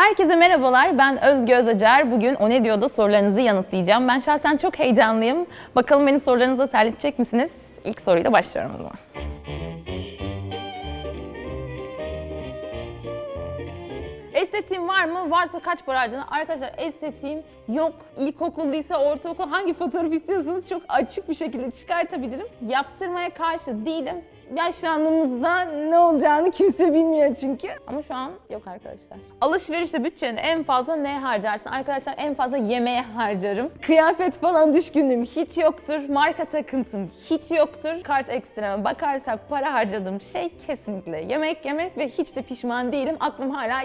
Herkese merhabalar. Ben Özge Özacar. Bugün O Ne Diyor'da sorularınızı yanıtlayacağım. Ben şahsen çok heyecanlıyım. Bakalım beni sorularınıza terletecek misiniz? İlk soruyla başlıyorum o zaman. Estetiğim var mı? Varsa kaç para harcanır? Arkadaşlar estetiğim yok. İlkokul, lise, ortaokul hangi fotoğraf istiyorsanız çok açık bir şekilde çıkartabilirim. Yaptırmaya karşı değilim. Yaşlandığımızda ne olacağını kimse bilmiyor çünkü. Ama şu an yok arkadaşlar. Alışverişte bütçeni en fazla ne harcarsın? Arkadaşlar en fazla yemeğe harcarım. Kıyafet falan düşkünlüğüm hiç yoktur. Marka takıntım hiç yoktur. Kart ekstreme bakarsak para harcadığım şey kesinlikle yemek yemek ve hiç de pişman değilim. Aklım hala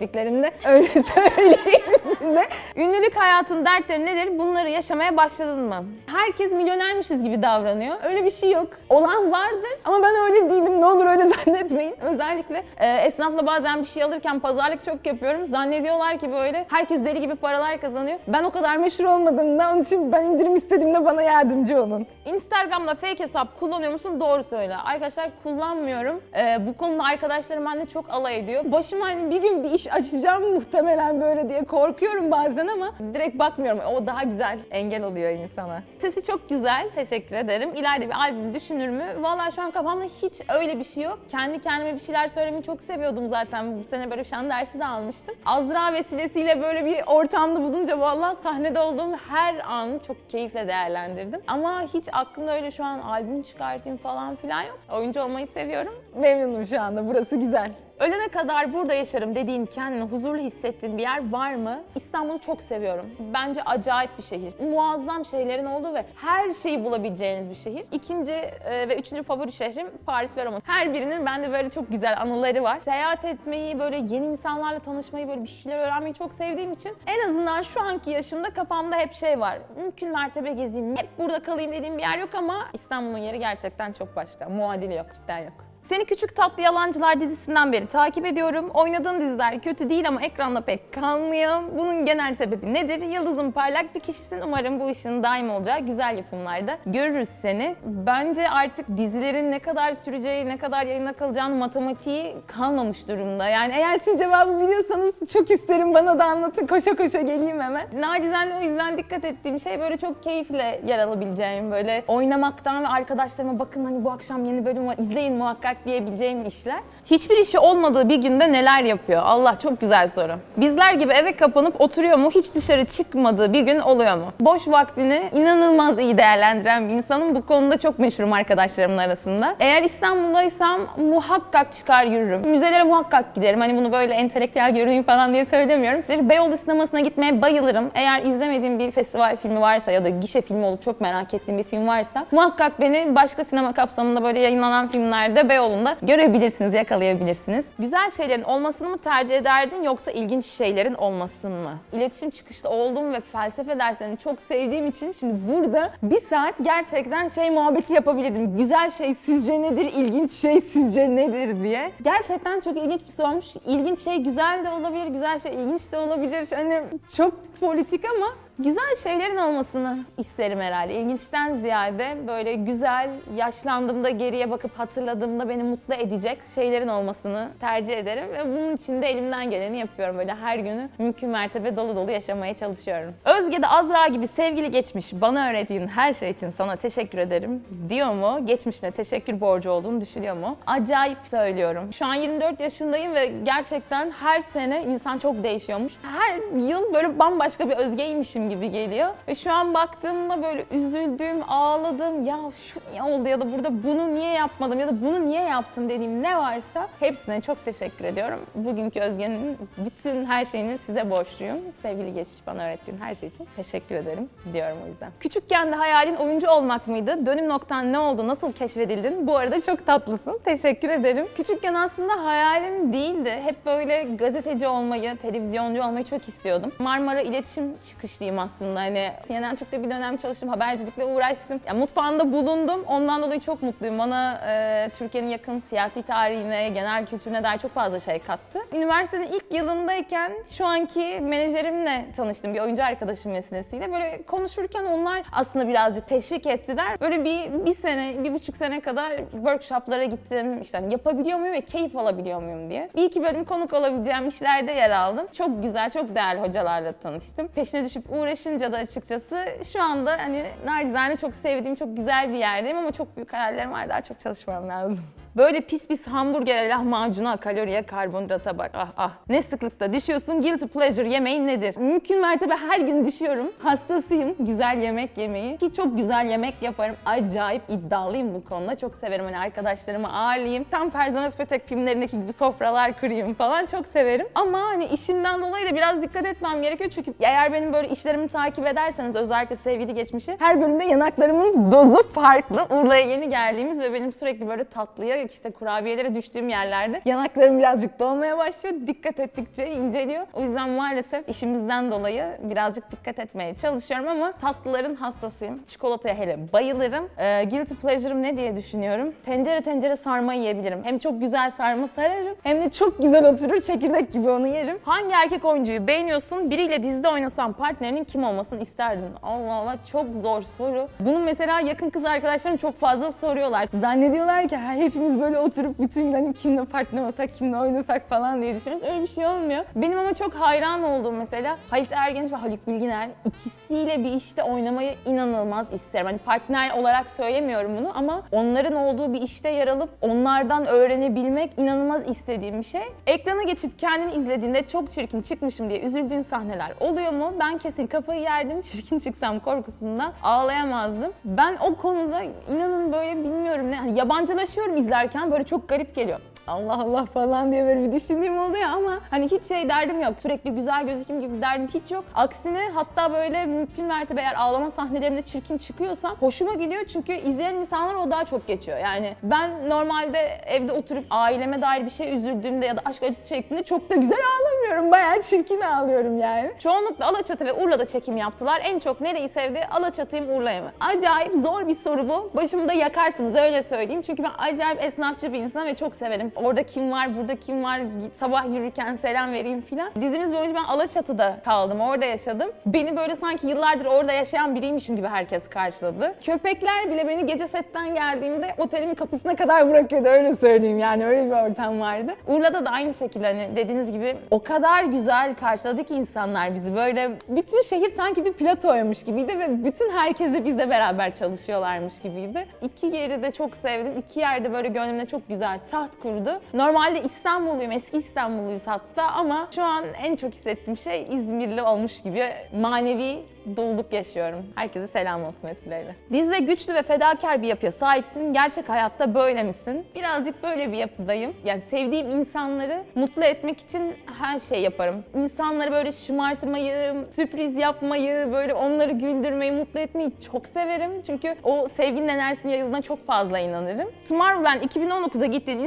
yemediklerimde öyle söyleyeyim size. Ünlülük hayatın dertleri nedir? Bunları yaşamaya başladın mı? Herkes milyonermişiz gibi davranıyor. Öyle bir şey yok. Olan vardır ama ben öyle değilim. Ne olur öyle zannetmeyin. Özellikle e, esnafla bazen bir şey alırken pazarlık çok yapıyorum. Zannediyorlar ki böyle herkes deli gibi paralar kazanıyor. Ben o kadar meşhur olmadığımda onun için ben indirim istediğimde bana yardımcı olun. Instagram'da fake hesap kullanıyor musun? Doğru söyle. Arkadaşlar kullanmıyorum. E, bu konuda arkadaşlarım benimle çok alay ediyor. Başıma hani bir gün bir iş açacağım muhtemelen böyle diye korkuyorum bazen ama direkt bakmıyorum. O daha güzel engel oluyor insana. Sesi çok güzel. Teşekkür ederim. İleride bir albüm düşünür mü? Vallahi şu an kafamda hiç öyle bir şey yok. Kendi kendime bir şeyler söylemeyi çok seviyordum zaten. Bu sene böyle şan dersi de almıştım. Azra vesilesiyle böyle bir ortamda bulunca vallahi sahnede olduğum her an çok keyifle değerlendirdim. Ama hiç aklımda öyle şu an albüm çıkartayım falan filan yok. Oyuncu olmayı seviyorum. Memnunum şu anda. Burası güzel. Ölene kadar burada yaşarım dediğin kendini huzurlu hissettiğin bir yer var mı? İstanbul'u çok seviyorum. Bence acayip bir şehir. Muazzam şeylerin olduğu ve her şeyi bulabileceğiniz bir şehir. İkinci e, ve üçüncü favori şehrim Paris ve Roma. Her birinin bende böyle çok güzel anıları var. Seyahat etmeyi, böyle yeni insanlarla tanışmayı, böyle bir şeyler öğrenmeyi çok sevdiğim için en azından şu anki yaşımda kafamda hep şey var. Mümkün mertebe gezeyim, hep burada kalayım dediğim bir yer yok ama İstanbul'un yeri gerçekten çok başka. Muadili yok, cidden yok. Seni Küçük Tatlı Yalancılar dizisinden beri takip ediyorum. Oynadığın diziler kötü değil ama ekranda pek kalmıyor. Bunun genel sebebi nedir? Yıldız'ın parlak bir kişisin. Umarım bu işin daim olacağı güzel yapımlarda görürüz seni. Bence artık dizilerin ne kadar süreceği, ne kadar yayına kalacağının matematiği kalmamış durumda. Yani eğer siz cevabı biliyorsanız çok isterim bana da anlatın. Koşa koşa geleyim hemen. Nacizane o yüzden dikkat ettiğim şey böyle çok keyifle yer alabileceğim. Böyle oynamaktan ve arkadaşlarıma bakın hani bu akşam yeni bölüm var izleyin muhakkak diyebileceğim işler. Hiçbir işi olmadığı bir günde neler yapıyor? Allah çok güzel soru. Bizler gibi eve kapanıp oturuyor mu? Hiç dışarı çıkmadığı bir gün oluyor mu? Boş vaktini inanılmaz iyi değerlendiren bir insanım. Bu konuda çok meşhurum arkadaşlarımın arasında. Eğer İstanbul'daysam muhakkak çıkar yürürüm. Müzelere muhakkak giderim. Hani bunu böyle entelektüel görüneyim falan diye söylemiyorum. Size Beyoğlu sinemasına gitmeye bayılırım. Eğer izlemediğim bir festival filmi varsa ya da gişe filmi olup çok merak ettiğim bir film varsa muhakkak beni başka sinema kapsamında böyle yayınlanan filmlerde Beyoğlu'nda görebilirsiniz, yakalayabilirsiniz. Güzel şeylerin olmasını mı tercih ederdin yoksa ilginç şeylerin olmasını mı? İletişim çıkışlı olduğum ve felsefe derslerini çok sevdiğim için şimdi burada bir saat gerçekten şey muhabbeti yapabilirdim. Güzel şey sizce nedir, ilginç şey sizce nedir diye. Gerçekten çok ilginç bir sormuş. İlginç şey güzel de olabilir, güzel şey ilginç de olabilir. Hani çok politik ama güzel şeylerin olmasını isterim herhalde. İlginçten ziyade böyle güzel, yaşlandığımda geriye bakıp hatırladığımda beni mutlu edecek şeylerin olmasını tercih ederim. Ve bunun için de elimden geleni yapıyorum. Böyle her günü mümkün mertebe dolu dolu yaşamaya çalışıyorum. Özge de Azra gibi sevgili geçmiş bana öğrettiğin her şey için sana teşekkür ederim diyor mu? Geçmişine teşekkür borcu olduğunu düşünüyor mu? Acayip söylüyorum. Şu an 24 yaşındayım ve gerçekten her sene insan çok değişiyormuş. Her yıl böyle bambaşka bir Özge'ymişim gibi geliyor. Ve şu an baktığımda böyle üzüldüğüm, ağladığım, ya şu niye oldu ya da burada bunu niye yapmadım ya da bunu niye yaptım dediğim ne varsa hepsine çok teşekkür ediyorum. Bugünkü Özge'nin bütün her şeyini size borçluyum. Sevgili geçiş bana öğrettiğin her şey için teşekkür ederim diyorum o yüzden. Küçükken de hayalin oyuncu olmak mıydı? Dönüm noktan ne oldu? Nasıl keşfedildin? Bu arada çok tatlısın. Teşekkür ederim. Küçükken aslında hayalim değildi. Hep böyle gazeteci olmayı, televizyoncu olmayı çok istiyordum. Marmara İletişim çıkışlıyım istiyorum aslında. Hani CNN Türk'te bir dönem çalıştım, habercilikle uğraştım. Ya, mutfağında bulundum. Ondan dolayı çok mutluyum. Bana e, Türkiye'nin yakın siyasi tarihine, genel kültürüne dair çok fazla şey kattı. Üniversitenin ilk yılındayken şu anki menajerimle tanıştım. Bir oyuncu arkadaşım vesilesiyle. Böyle konuşurken onlar aslında birazcık teşvik ettiler. Böyle bir, bir sene, bir buçuk sene kadar workshoplara gittim. İşte hani yapabiliyor muyum ve keyif alabiliyor muyum diye. Bir iki bölüm konuk olabileceğim işlerde yer aldım. Çok güzel, çok değerli hocalarla tanıştım. Peşine düşüp uğraşınca da açıkçası şu anda hani nacizane çok sevdiğim, çok güzel bir yerdeyim ama çok büyük hayallerim var. Daha çok çalışmam lazım. Böyle pis pis hamburgere, lahmacuna, kaloriye, karbonhidrata bak. Ah ah. Ne sıklıkta düşüyorsun? Guilty pleasure yemeğin nedir? Mümkün mertebe her gün düşüyorum. Hastasıyım güzel yemek yemeyi. Ki çok güzel yemek yaparım. Acayip iddialıyım bu konuda. Çok severim hani arkadaşlarımı ağırlayayım. Tam Ferzan Özpetek filmlerindeki gibi sofralar kurayım falan çok severim. Ama hani işimden dolayı da biraz dikkat etmem gerekiyor. Çünkü eğer benim böyle işlerimi takip ederseniz özellikle sevgili geçmişi her bölümde yanaklarımın dozu farklı. Urla'ya yeni geldiğimiz ve benim sürekli böyle tatlıya işte kurabiyelere düştüğüm yerlerde yanaklarım birazcık dolmaya başlıyor. Dikkat ettikçe inceliyor. O yüzden maalesef işimizden dolayı birazcık dikkat etmeye çalışıyorum ama tatlıların hastasıyım. Çikolataya hele bayılırım. Ee, guilty pleasure'ım ne diye düşünüyorum? Tencere tencere sarma yiyebilirim. Hem çok güzel sarma sararım hem de çok güzel oturur çekirdek gibi onu yerim. Hangi erkek oyuncuyu beğeniyorsun? Biriyle dizide oynasan partnerinin kim olmasını isterdin? Allah Allah çok zor soru. Bunu mesela yakın kız arkadaşlarım çok fazla soruyorlar. Zannediyorlar ki "Ha, böyle oturup bütün gün hani kimle partner olsak, kimle oynasak falan diye düşünüyoruz. Öyle bir şey olmuyor. Benim ama çok hayran olduğum mesela Halit Ergenç ve Haluk Bilginer ikisiyle bir işte oynamayı inanılmaz isterim. Hani partner olarak söylemiyorum bunu ama onların olduğu bir işte yer alıp onlardan öğrenebilmek inanılmaz istediğim bir şey. Ekrana geçip kendini izlediğinde çok çirkin çıkmışım diye üzüldüğün sahneler oluyor mu? Ben kesin kafayı yerdim. Çirkin çıksam korkusundan ağlayamazdım. Ben o konuda inanın böyle bilmiyorum ne hani yabancılaşıyorum izlerken böyle çok garip geliyor. Allah Allah falan diye böyle bir düşündüğüm oluyor ama hani hiç şey derdim yok. Sürekli güzel gözüküm gibi derdim hiç yok. Aksine hatta böyle mümkün mertebe eğer ağlama sahnelerinde çirkin çıkıyorsam hoşuma gidiyor çünkü izleyen insanlar o daha çok geçiyor. Yani ben normalde evde oturup aileme dair bir şey üzüldüğümde ya da aşk acısı çektiğimde çok da güzel ağlamıyorum. Bayağı çirkin ağlıyorum yani. Çoğunlukla Alaçatı ve Urla'da çekim yaptılar. En çok nereyi sevdi? Alaçatı'yı Urla'yı mı? Acayip zor bir soru bu. Başımı da yakarsınız öyle söyleyeyim. Çünkü ben acayip esnafçı bir insan ve çok severim. Orada kim var, burada kim var, sabah yürürken selam vereyim filan. Dizimiz boyunca ben Alaçatı'da kaldım, orada yaşadım. Beni böyle sanki yıllardır orada yaşayan biriymişim gibi herkes karşıladı. Köpekler bile beni gece setten geldiğimde otelimin kapısına kadar bırakıyordu öyle söyleyeyim yani öyle bir ortam vardı. Urla'da da aynı şekilde hani dediğiniz gibi o kadar güzel karşıladı ki insanlar bizi böyle bütün şehir sanki bir platoymuş gibiydi ve bütün herkes de bizle beraber çalışıyorlarmış gibiydi. İki yeri de çok sevdim. İki yerde böyle gönlümde çok güzel taht kurdu. Normalde İstanbulluyum, eski İstanbulluyuz hatta ama şu an en çok hissettiğim şey İzmirli olmuş gibi manevi doluluk yaşıyorum. Herkese selam olsun vesileyle. Dizide güçlü ve fedakar bir yapıya sahipsin. Gerçek hayatta böyle misin? Birazcık böyle bir yapıdayım. Yani sevdiğim insanları mutlu etmek için her şey yaparım. İnsanları böyle şımartmayı, sürpriz yapmayı, böyle onları güldürmeyi, mutlu etmeyi çok severim. Çünkü o sevginin enerjisinin yayıldığına çok fazla inanırım. Tomorrowland 2019'a gittiğin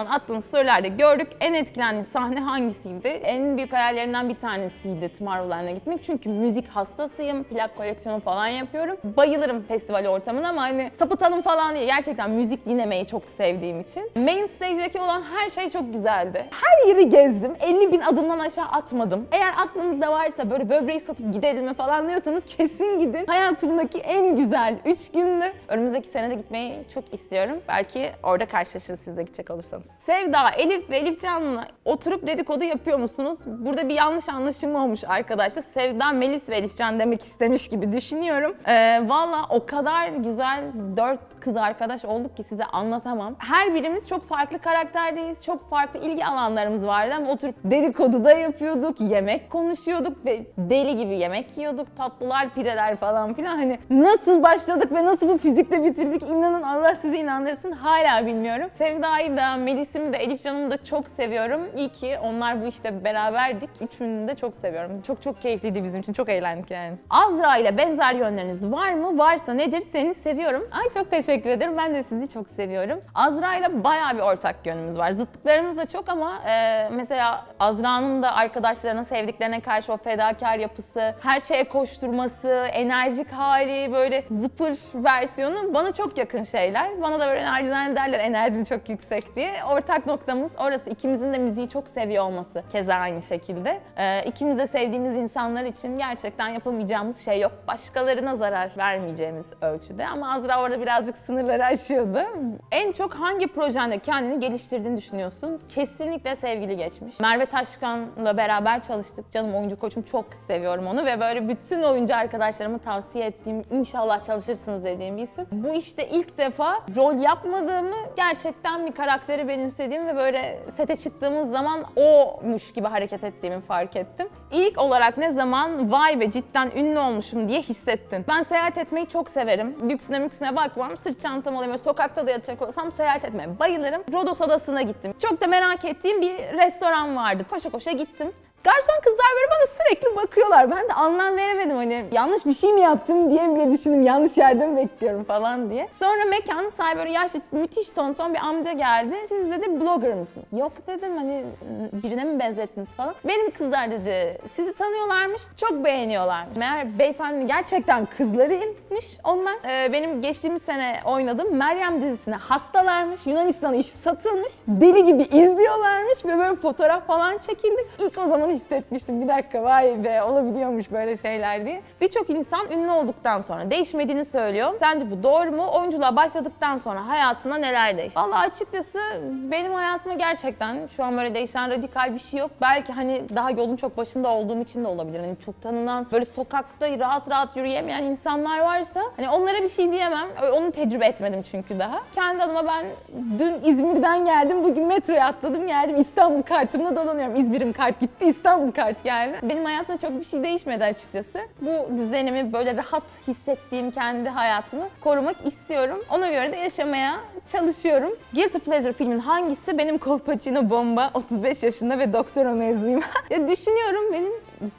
Instagram'dan attığın storylerde gördük. En etkilendiğin sahne hangisiydi? En büyük hayallerinden bir tanesiydi Tomorrowland'a gitmek. Çünkü müzik hastasıyım. Plak koleksiyonu falan yapıyorum. Bayılırım festival ortamına ama hani sapıtalım falan değil. Gerçekten müzik dinlemeyi çok sevdiğim için. Main stage'deki olan her şey çok güzeldi. Her yeri gezdim. 50 bin adımdan aşağı atmadım. Eğer aklınızda varsa böyle böbreği satıp gidelim mi falan diyorsanız kesin gidin. Hayatımdaki en güzel 3 gündü. Önümüzdeki sene de gitmeyi çok istiyorum. Belki orada karşılaşırız siz de gidecek olursanız. Sevda, Elif ve Elif Can'la oturup dedikodu yapıyor musunuz? Burada bir yanlış anlaşılma olmuş arkadaşlar. Sevda, Melis ve Elif Can demek istemiş gibi düşünüyorum. Ee, Valla o kadar güzel dört kız arkadaş olduk ki size anlatamam. Her birimiz çok farklı karakterdeyiz. Çok farklı ilgi alanlarımız vardı ama oturup dedikodu da yapıyorduk, yemek konuşuyorduk ve deli gibi yemek yiyorduk. Tatlılar, pideler falan filan. Hani nasıl başladık ve nasıl bu fizikle bitirdik inanın Allah sizi inandırsın hala bilmiyorum. Sevda'yı da, Melis'imi de Elif Can'ımı da çok seviyorum. İyi ki onlar bu işte beraberdik. Üçünü de çok seviyorum. Çok çok keyifliydi bizim için. Çok eğlendik yani. Azra ile benzer yönleriniz var mı? Varsa nedir? Seni seviyorum. Ay çok teşekkür ederim. Ben de sizi çok seviyorum. Azra ile bayağı bir ortak yönümüz var. Zıtlıklarımız da çok ama e, mesela Azra'nın da arkadaşlarına, sevdiklerine karşı o fedakar yapısı, her şeye koşturması, enerjik hali, böyle zıpır versiyonu bana çok yakın şeyler. Bana da böyle enerjiden derler enerjin çok yüksek diye. Ortak noktamız orası. İkimizin de müziği çok seviyor olması. Keza aynı şekilde. Ee, ikimiz de sevdiğimiz insanlar için gerçekten yapamayacağımız şey yok. Başkalarına zarar vermeyeceğimiz ölçüde. Ama Azra orada birazcık sınırları aşıyordu. En çok hangi projende kendini geliştirdiğini düşünüyorsun? Kesinlikle sevgili geçmiş. Merve Taşkan'la beraber çalıştık. Canım oyuncu koçum çok seviyorum onu ve böyle bütün oyuncu arkadaşlarıma tavsiye ettiğim, inşallah çalışırsınız dediğim bir isim. Bu işte ilk defa rol yapmadığımı, gerçekten bir karakteri benimsediğim ve böyle sete çıktığımız zaman o'muş gibi hareket ettiğimi fark ettim. İlk olarak ne zaman vay be cidden ünlü olmuşum diye hissettin. Ben seyahat etmeyi çok severim. Lüksüne müksüne bakmam. Sırt çantamı alayım. Böyle sokakta da yatacak olsam seyahat etmeye bayılırım. Rodos Adası'na gittim. Çok da merak ettiğim bir restoran vardı. Koşa koşa gittim. Garson kızlar böyle bana sürekli bakıyorlar. Ben de anlam veremedim hani yanlış bir şey mi yaptım diye bile düşündüm. Yanlış yerde mi bekliyorum falan diye. Sonra mekanın sahibi böyle yaşlı müthiş tonton bir amca geldi. Siz dedi blogger mısınız? Yok dedim hani birine mi benzettiniz falan. Benim kızlar dedi sizi tanıyorlarmış. Çok beğeniyorlar. Meğer beyefendi gerçekten kızlarıymış onlar. Ee, benim geçtiğimiz sene oynadığım Meryem dizisine hastalarmış. Yunanistan işi satılmış. Deli gibi izliyorlarmış ve böyle fotoğraf falan çekildik. İlk o zaman hissetmiştim bir dakika vay be olabiliyormuş böyle şeyler diye. Birçok insan ünlü olduktan sonra değişmediğini söylüyor. Sence bu doğru mu? Oyunculuğa başladıktan sonra hayatında neler değişti? Valla açıkçası benim hayatıma gerçekten şu an böyle değişen radikal bir şey yok. Belki hani daha yolun çok başında olduğum için de olabilir. Hani çok tanınan böyle sokakta rahat rahat yürüyemeyen insanlar varsa hani onlara bir şey diyemem. Onu tecrübe etmedim çünkü daha. Kendi adıma ben dün İzmir'den geldim. Bugün metroya atladım geldim. İstanbul kartımla dolanıyorum. İzmir'im kart gitti. İstanbul kart geldi. Benim hayatımda çok bir şey değişmedi açıkçası. Bu düzenimi böyle rahat hissettiğim kendi hayatımı korumak istiyorum. Ona göre de yaşamaya çalışıyorum. Guilty Pleasure filmin hangisi? Benim Colpacino bomba 35 yaşında ve doktora mezunuyum. ya düşünüyorum benim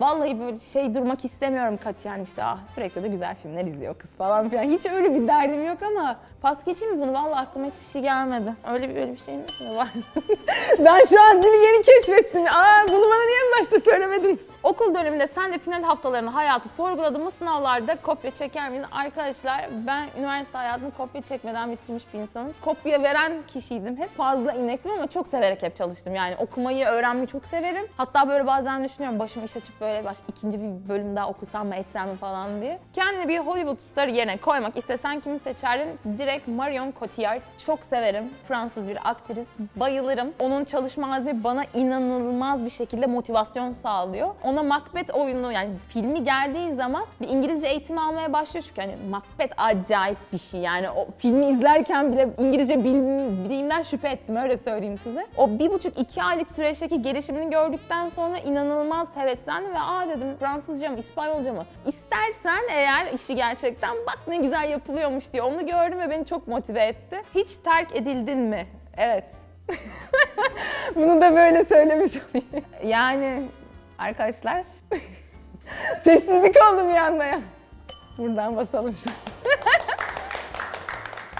vallahi böyle şey durmak istemiyorum katiyen işte ah sürekli de güzel filmler izliyor kız falan filan. Hiç öyle bir derdim yok ama pas geçeyim mi bunu? Vallahi aklıma hiçbir şey gelmedi. Öyle bir öyle bir şey mi var? ben şu an zili yeni keşfettim. Aa bunu bana niye en başta söylemediniz? Okul döneminde sen de final haftalarını hayatı sorguladın mı? Sınavlarda kopya çeker miydin? Arkadaşlar ben üniversite hayatını kopya çekmeden bitirmiş bir insanım. Kopya veren kişiydim. Hep fazla inektim ama çok severek hep çalıştım. Yani okumayı, öğrenmeyi çok severim. Hatta böyle bazen düşünüyorum başıma iş açıp böyle baş, ikinci bir bölüm daha okusam mı etsem mi falan diye. Kendini bir Hollywood starı yerine koymak istesen kimi seçerdin? Direkt Marion Cotillard. Çok severim. Fransız bir aktris. Bayılırım. Onun çalışma azmi bana inanılmaz bir şekilde motivasyon sağlıyor. Ona Macbeth oyunu yani filmi geldiği zaman bir İngilizce eğitimi almaya başlıyor çünkü hani Macbeth acayip bir şey yani o filmi izlerken bile İngilizce bil- bildiğimden şüphe ettim öyle söyleyeyim size. O bir buçuk iki aylık süreçteki gelişimini gördükten sonra inanılmaz heveslendim ve aa dedim Fransızca mı İspanyolca mı? İstersen eğer işi gerçekten bak ne güzel yapılıyormuş diye onu gördüm ve beni çok motive etti. Hiç terk edildin mi? Evet. Bunu da böyle söylemiş olayım. Yani arkadaşlar sessizlik oldu bir anda ya. Buradan basalım şu.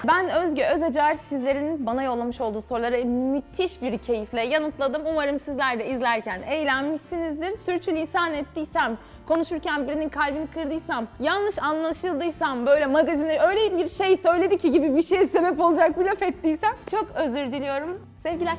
Ben Özge Özecer sizlerin bana yollamış olduğu soruları müthiş bir keyifle yanıtladım. Umarım sizler de izlerken eğlenmişsinizdir. Sürçülisan ettiysem, konuşurken birinin kalbini kırdıysam, yanlış anlaşıldıysam, böyle magazine öyle bir şey söyledi ki gibi bir şeye sebep olacak bir laf ettiysem çok özür diliyorum. Sevgiler.